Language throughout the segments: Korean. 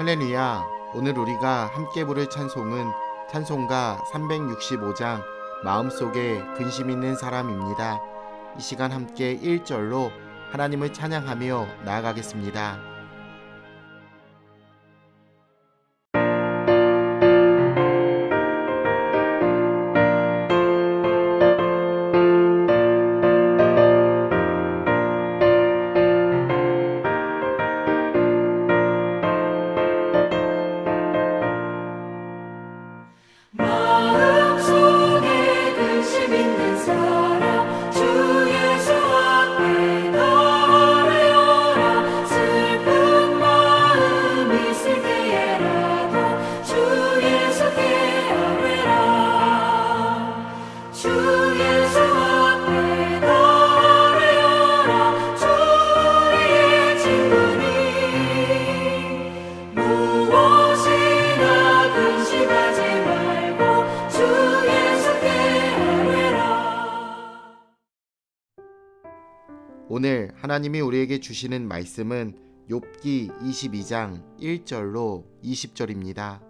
할렐루야. 오늘 우리가 함께 부를 찬송은 찬송가 365장 마음속에 근심 있는 사람입니다. 이 시간 함께 1절로 하나님을 찬양하며 나아가겠습니다. 오늘 하나님이 우리에게 주시는 말씀은 욥기 22장 1절로 20절입니다.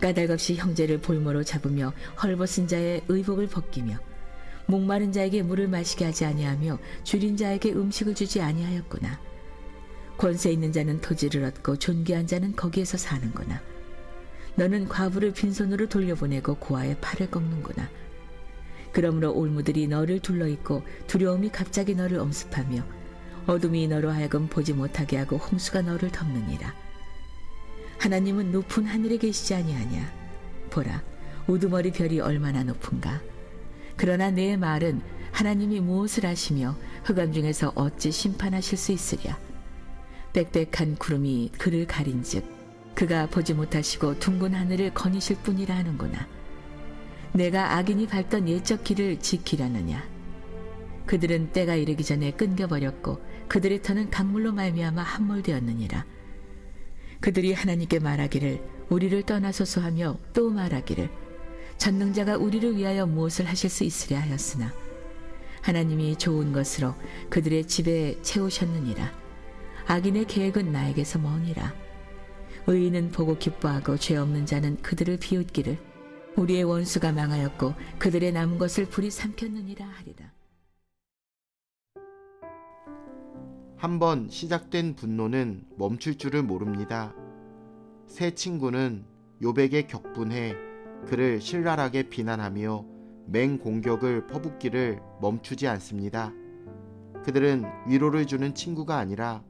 까닭없이 형제를 볼모로 잡으며 헐벗은 자의 의복을 벗기며 목마른 자에게 물을 마시게 하지 아니하며 줄인 자에게 음식을 주지 아니하였구나. 권세 있는 자는 토지를 얻고 존귀한 자는 거기에서 사는구나. 너는 과부를 빈손으로 돌려보내고 고아의 팔을 꺾는구나. 그러므로 올무들이 너를 둘러있고 두려움이 갑자기 너를 엄습하며 어둠이 너로 하여금 보지 못하게 하고 홍수가 너를 덮느니라. 하나님은 높은 하늘에 계시지 아니하냐? 보라 우두머리 별이 얼마나 높은가? 그러나 내 말은 하나님이 무엇을 하시며 흑암 중에서 어찌 심판하실 수 있으랴? 빽빽한 구름이 그를 가린즉 그가 보지 못하시고 둥근 하늘을 거니실 뿐이라 하는구나. 내가 악인이 밟던 옛적 길을 지키려느냐? 그들은 때가 이르기 전에 끊겨버렸고 그들의 터는 강물로 말미암아 함몰되었느니라 그들이 하나님께 말하기를 우리를 떠나소서 하며 또 말하기를 전능자가 우리를 위하여 무엇을 하실 수 있으랴 하였으나 하나님이 좋은 것으로 그들의 집에 채우셨느니라. 악인의 계획은 나에게서 머니라. 의인은 보고 기뻐하고 죄 없는 자는 그들을 비웃기를 우리의 원수가 망하였고 그들의 남은 것을 불이 삼켰느니라 하리라 한번 시작된 분노는 멈출 줄을 모릅니다. 새 친구는 요백에 격분해 그를 신랄하게 비난하며 맹 공격을 퍼붓기를 멈추지 않습니다. 그들은 위로를 주는 친구가 아니라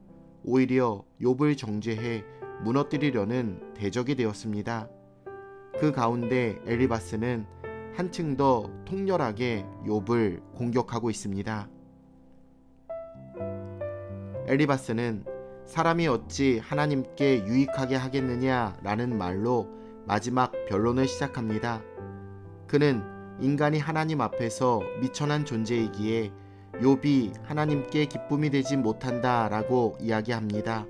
오히려 욥을 정죄해 무너뜨리려는 대적이 되었습니다. 그 가운데 엘리바스는 한층 더 통렬하게 욥을 공격하고 있습니다. 엘리바스는 사람이 어찌 하나님께 유익하게 하겠느냐라는 말로 마지막 변론을 시작합니다. 그는 인간이 하나님 앞에서 미천한 존재이기에 욥이 하나님께 기쁨이 되지 못한다라고 이야기합니다.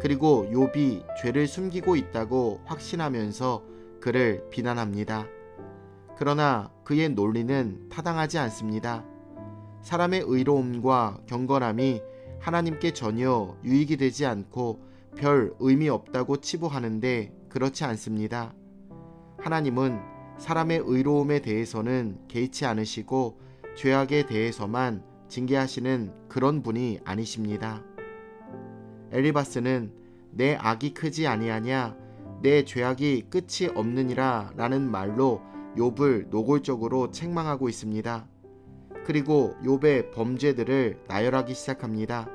그리고 욥이 죄를 숨기고 있다고 확신하면서 그를 비난합니다. 그러나 그의 논리는 타당하지 않습니다. 사람의 의로움과 경건함이 하나님께 전혀 유익이 되지 않고 별 의미 없다고 치부하는데 그렇지 않습니다. 하나님은 사람의 의로움에 대해서는 개의치 않으시고 죄악에 대해서만 징계하시는 그런 분이 아니십니다. 엘리바스는 내 악이 크지 아니하냐 내 죄악이 끝이 없느니라 라는 말로 욥을 노골적으로 책망하고 있습니다. 그리고 욥의 범죄들을 나열하기 시작합니다.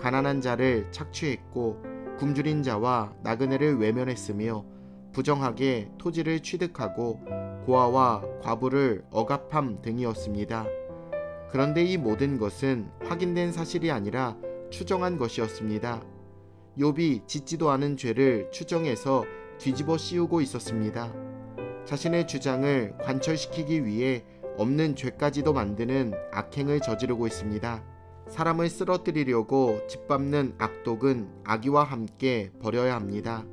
가난한 자를 착취했고 굶주린 자와 나그네를 외면했으며 부정하게 토지를 취득하고 고아와 과부를 억압함 등이었습니다. 그런데 이 모든 것은 확인된 사실이 아니라 추정한 것이었습니다. 욥이 짓지도 않은 죄를 추정해서 뒤집어 씌우고 있었습니다. 자신의 주장을 관철시키기 위해 없는 죄까지도 만드는 악행을 저지르고 있습니다. 사람을 쓰러뜨리려고 짓밟는 악독은 아기와 함께 버려야 합니다.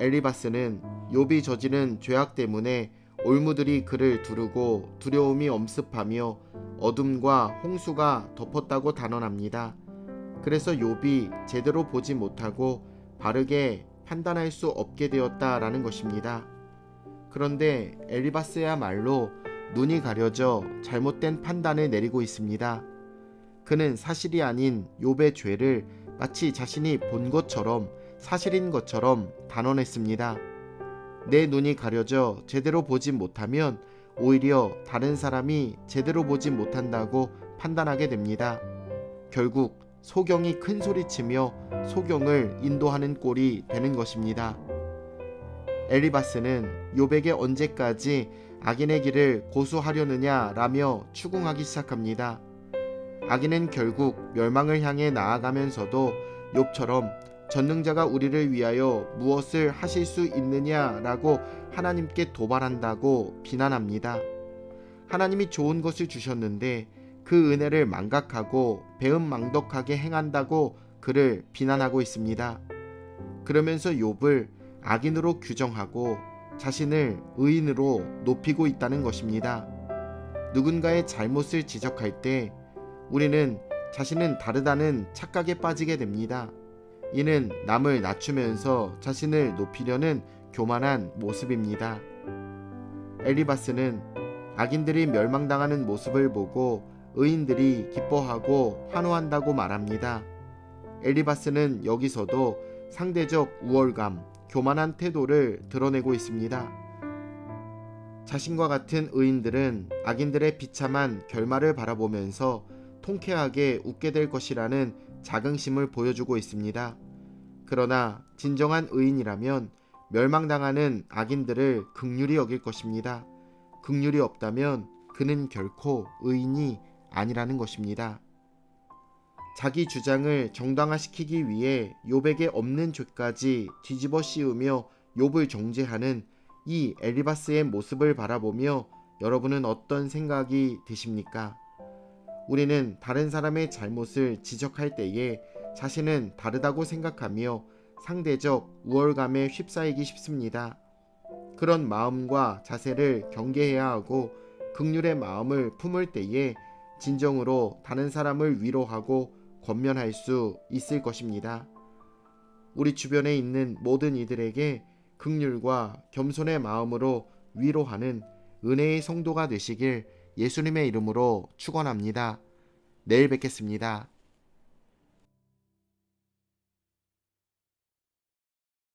엘리바스는 욥이 저지른 죄악 때문에 올무들이 그를 두르고 두려움이 엄습하며 어둠과 홍수가 덮었다고 단언합니다. 그래서 욥이 제대로 보지 못하고 바르게 판단할 수 없게 되었다라는 것입니다. 그런데 엘리바스야말로 눈이 가려져 잘못된 판단을 내리고 있습니다. 그는 사실이 아닌 욥의 죄를 마치 자신이 본 것처럼 사실인 것처럼 단언했습니다. 내 눈이 가려져 제대로 보지 못하면 오히려 다른 사람이 제대로 보지 못한다고 판단하게 됩니다. 결국 소경이 큰 소리치며 소경을 인도하는 꼴이 되는 것입니다. 엘리바스는 욥에게 언제까지 악인의 길을 고수하려느냐라며 추궁하기 시작합니다. 악인은 결국 멸망을 향해 나아가면서도 욥처럼 전능자가 우리를 위하여 무엇을 하실 수 있느냐라고 하나님께 도발한다고 비난합니다. 하나님이 좋은 것을 주셨는데 그 은혜를 망각하고 배은망덕하게 행한다고 그를 비난하고 있습니다. 그러면서 욥을 악인으로 규정하고 자신을 의인으로 높이고 있다는 것입니다. 누군가의 잘못을 지적할 때 우리는 자신은 다르다는 착각에 빠지게 됩니다. 이는 남을 낮추면서 자신을 높이려는 교만한 모습입니다. 엘리바스는 악인들이 멸망당하는 모습을 보고 의인들이 기뻐하고 환호한다고 말합니다. 엘리바스는 여기서도 상대적 우월감, 교만한 태도를 드러내고 있습니다. 자신과 같은 의인들은 악인들의 비참한 결말을 바라보면서 통쾌하게 웃게 될 것이라는 자긍심을 보여주고 있습니다. 그러나 진정한 의인이라면 멸망당하는 악인들을 극률이 여길 것입니다. 극률이 없다면 그는 결코 의인이 아니라는 것입니다. 자기 주장을 정당화시키기 위해 욥에게 없는 죄까지 뒤집어 씌우며 욥을 정죄하는 이 엘리바스의 모습을 바라보며 여러분은 어떤 생각이 드십니까? 우리는 다른 사람의 잘못을 지적할 때에 자신은 다르다고 생각하며 상대적 우월감에 휩싸이기 쉽습니다. 그런 마음과 자세를 경계해야 하고 극률의 마음을 품을 때에 진정으로 다른 사람을 위로하고 권면할 수 있을 것입니다. 우리 주변에 있는 모든 이들에게 극률과 겸손의 마음으로 위로하는 은혜의 성도가 되시길 예수님의 이름으로 축원합니다. 내일 뵙겠습니다.